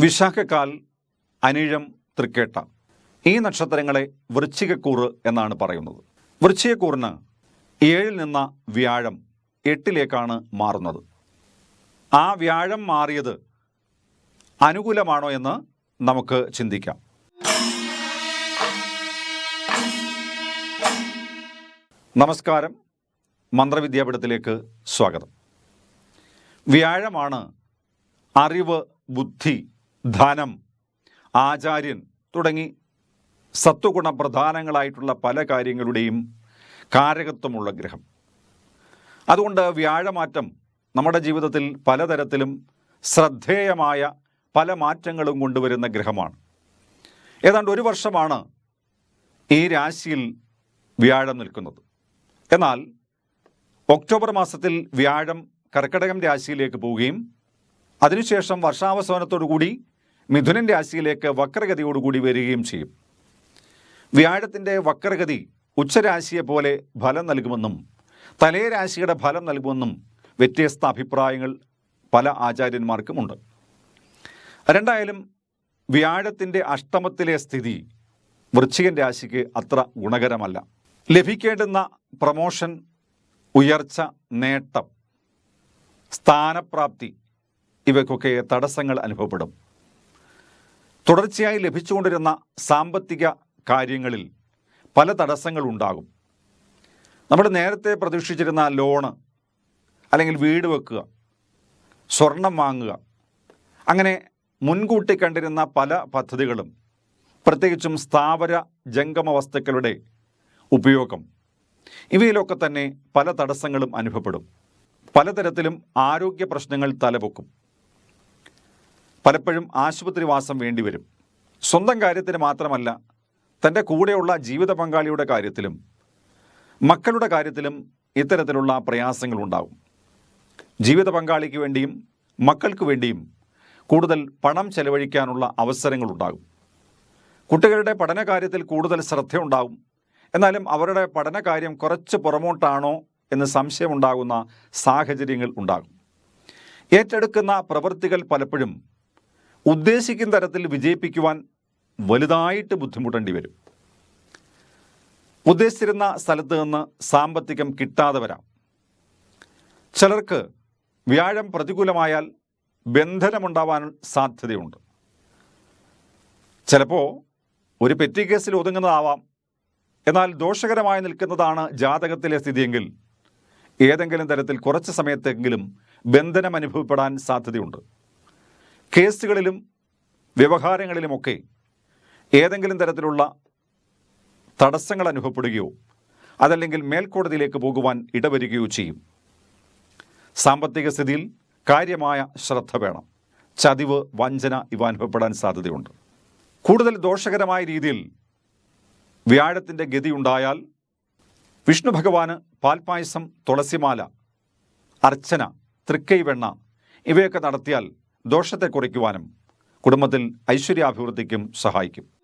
വിശാഖക്കാൽ അനിഴം തൃക്കേട്ട. ഈ നക്ഷത്രങ്ങളെ വൃശ്ചികക്കൂറ് എന്നാണ് പറയുന്നത്. വൃശ്ചികക്കൂറിന് ഏഴിൽ നിന്ന വ്യാഴം എട്ടിലേക്കാണ് മാറുന്നത്. ആ വ്യാഴം മാറിയത് അനുകൂലമാണോ എന്ന് നമുക്ക് ചിന്തിക്കാം. നമസ്കാരം. മന്ത്രവിദ്യാപീഠത്തിലേക്ക് സ്വാഗതം. വ്യാഴമാണ് അറിവ് ബുദ്ധി ധനം ആചാര്യൻ തുടങ്ങി സത്വഗുണ പ്രധാനങ്ങളായിട്ടുള്ള പല കാര്യങ്ങളുടെയും കാരകത്വമുള്ള ഗ്രഹം. അതുകൊണ്ട് വ്യാഴമാറ്റം നമ്മുടെ ജീവിതത്തിൽ പലതരത്തിലും ശ്രദ്ധേയമായ പല മാറ്റങ്ങളും കൊണ്ടുവരുന്ന ഗ്രഹമാണ്. ഏതാണ്ട് ഒരു വർഷമാണ് ഈ രാശിയിൽ വ്യാഴം നിൽക്കുന്നത്. എന്നാൽ ഒക്ടോബർ മാസത്തിൽ വ്യാഴം കർക്കടകം രാശിയിലേക്ക് പോവുകയും അതിനുശേഷം വർഷാവസാനത്തോടുകൂടി മിഥുനൻ രാശിയിലേക്ക് വക്രഗതിയോടുകൂടി വരികയും ചെയ്യും. വ്യാഴത്തിന്റെ വക്രഗതി ഉച്ചരാശിയെ പോലെ ഫലം നൽകുമെന്നും തലേ രാശിയുടെ ഫലം നൽകുമെന്നും വ്യത്യസ്ത അഭിപ്രായങ്ങൾ പല ആചാര്യന്മാർക്കുമുണ്ട്. രണ്ടായാലും വ്യാഴത്തിന്റെ അഷ്ടമത്തിലെ സ്ഥിതി വൃശ്ചികൻ രാശിക്ക് അത്ര ഗുണകരമല്ല. ലഭിക്കേണ്ടുന്ന പ്രമോഷൻ ഉയർച്ച നേട്ടം സ്ഥാനപ്രാപ്തി ഇവയ്ക്കൊക്കെ തടസ്സങ്ങൾ അനുഭവപ്പെടും. തുടർച്ചയായി ലഭിച്ചുകൊണ്ടിരുന്ന സാമ്പത്തിക കാര്യങ്ങളിൽ പല തടസ്സങ്ങളുണ്ടാകും. നമ്മൾ നേരത്തെ പ്രതീക്ഷിച്ചിരുന്ന ലോണ് അല്ലെങ്കിൽ വീട് വെക്കുക സ്വർണം വാങ്ങുക അങ്ങനെ മുൻകൂട്ടി കണ്ടിരുന്ന പല പദ്ധതികളും പ്രത്യേകിച്ചും സ്ഥാവര ജംഗമ വസ്തുക്കളുടെ ഉപയോഗം ഇവയിലൊക്കെ തന്നെ പല തടസ്സങ്ങളും അനുഭവപ്പെടും. പലതരത്തിലും ആരോഗ്യ പ്രശ്നങ്ങൾ തലപൊക്കും പലപ്പോഴും ആശുപത്രിവാസം വേണ്ടിവരും സ്വന്തം കാര്യത്തിന് മാത്രമല്ല തന്റെ കൂടെയുള്ള ജീവിത പങ്കാളിയുടെ കാര്യത്തിലും മക്കളുടെ കാര്യത്തിലും ഇത്തരത്തിലുള്ള പ്രയാസങ്ങളുണ്ടാകും ജീവിത പങ്കാളിക്ക് വേണ്ടിയും മക്കൾക്ക് വേണ്ടിയും കൂടുതൽ പണം ചെലവഴിക്കാനുള്ള അവസരങ്ങളുണ്ടാകും. കുട്ടികളുടെ പഠനകാര്യത്തിൽ കൂടുതൽ ശ്രദ്ധയുണ്ടാകും. എന്നാലും അവരുടെ പഠനകാര്യം കുറച്ച് പുറമോട്ടാണോ എന്ന് സംശയമുണ്ടാകുന്ന സാഹചര്യങ്ങൾ ഉണ്ടാകും. ഏറ്റെടുക്കുന്ന പ്രവൃത്തികൾ പലപ്പോഴും ഉദ്ദേശിക്കുന്ന തരത്തിൽ വിജയിപ്പിക്കുവാൻ വലുതായിട്ട് ബുദ്ധിമുട്ടേണ്ടി വരും. ഉദ്ദേശിച്ചിരുന്ന സ്ഥലത്ത് നിന്ന് സാമ്പത്തികം കിട്ടാതെ വരാം. ചിലർക്ക് വ്യാഴം പ്രതികൂലമായാൽ ബന്ധനമുണ്ടാവാൻ സാധ്യതയുണ്ട്. ചിലപ്പോൾ ഒരു പെറ്റി കേസിൽ ഒതുങ്ങുന്നതാവാം. എന്നാൽ ദോഷകരമായി നിൽക്കുന്നതാണ് ജാതകത്തിലെ സ്ഥിതിയെങ്കിൽ ഏതെങ്കിലും തരത്തിൽ കുറച്ച് സമയത്തെങ്കിലും ബന്ധനം അനുഭവപ്പെടാൻ സാധ്യതയുണ്ട്. കേസുകളിലും വ്യവഹാരങ്ങളിലുമൊക്കെ ഏതെങ്കിലും തരത്തിലുള്ള തടസ്സങ്ങൾ അനുഭവപ്പെടുകയോ അതല്ലെങ്കിൽ മേൽക്കോടതിയിലേക്ക് പോകുവാൻ ഇടവരികയോ ചെയ്യും. സാമ്പത്തിക സ്ഥിതിയിൽ കാര്യമായ ശ്രദ്ധ വേണം. ചതിവ് വഞ്ചന ഇവ അനുഭവപ്പെടാൻ സാധ്യതയുണ്ട്. കൂടുതൽ ദോഷകരമായ രീതിയിൽ വ്യാഴത്തിന്റെ ഗതിയുണ്ടായാൽ വിഷ്ണു ഭഗവാന് പാൽപ്പായസം തുളസിമാല അർച്ചന തൃക്കൈവെണ്ണ ഇവയൊക്കെ നടത്തിയാൽ ദോഷത്തെ കുറയ്ക്കുവാനും കുടുംബത്തിൽ ഐശ്വര്യാഭിവൃദ്ധിക്കും സഹായിക്കും.